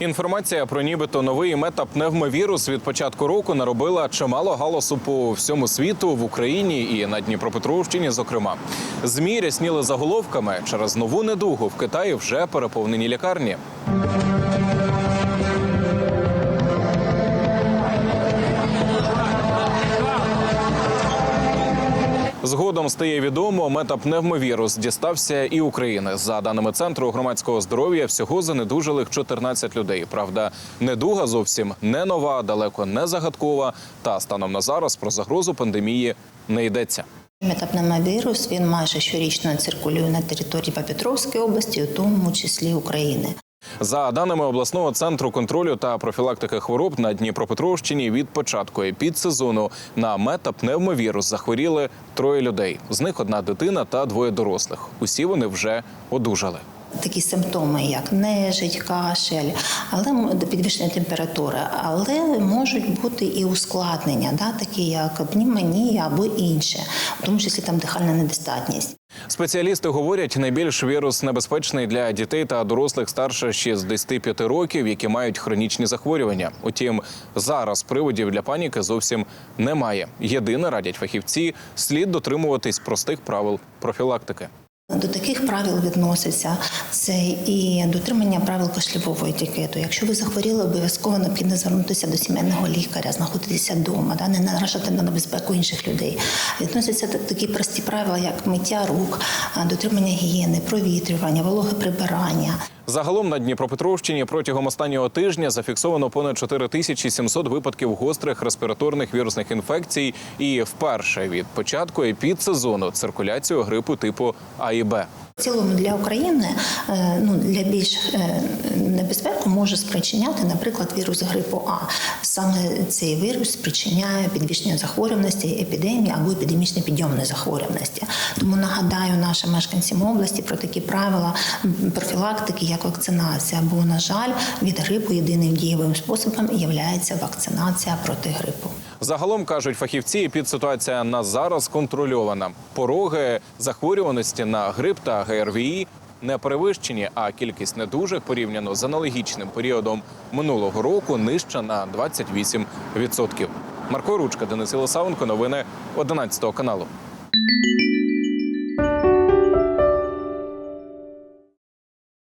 Інформація про нібито новий метапневмовірус від початку року наробила чимало галасу по всьому світу в Україні і на Дніпропетровщині. Зокрема, змі рясніли заголовками через нову недугу в Китаї вже переповнені лікарні. Згодом стає відомо, метапневмовірус дістався і України. За даними центру громадського здоров'я, всього занедужилих 14 людей. Правда, недуга зовсім не нова, далеко не загадкова. Та станом на зараз про загрозу пандемії не йдеться. Метапневмовірус він майже щорічно циркулює на території Петровської області, у тому числі України. За даними обласного центру контролю та профілактики хвороб на Дніпропетровщині, від початку епідсезону на метапневмовірус захворіли троє людей. З них одна дитина та двоє дорослих. Усі вони вже одужали. Такі симптоми, як нежить, кашель, але підвищення температури, але можуть бути і ускладнення, да, такі як пневмонія або інше, в тому числі там дихальна недостатність. Спеціалісти говорять, найбільш вірус небезпечний для дітей та дорослих старше 65 років, які мають хронічні захворювання. Утім, зараз приводів для паніки зовсім немає. Єдине радять фахівці слід дотримуватись простих правил профілактики. До таких правил відноситься це і дотримання правил кашлявого етикету. Якщо ви захворіли, обов'язково необхідно звернутися до сімейного лікаря, знаходитися вдома, да, не наражати на небезпеку інших людей. Відносяться такі прості правила, як миття рук, дотримання гігієни, провітрювання, вологе прибирання. Загалом на Дніпропетровщині протягом останнього тижня зафіксовано понад 4700 випадків гострих респіраторних вірусних інфекцій. І вперше від початку епідсезону циркуляцію грипу типу А і Б. Цілому для України е, ну для більш е, небезпеку може спричиняти, наприклад, вірус грипу А. Саме цей вірус спричиняє підвищення захворюваності, епідемії або епідемічної підйомної захворюваності. Тому нагадаю нашим мешканцям області про такі правила профілактики, як вакцинація. Бо, на жаль, від грипу єдиним дієвим способом є вакцинація проти грипу. Загалом кажуть фахівці, підситуація на зараз контрольована. Пороги захворюваності на грип та ГРВІ не перевищені, а кількість недужих порівняно з аналогічним періодом минулого року нижча на 28%. Марко Ручка, Денис Ілосавенко, новини 11 каналу.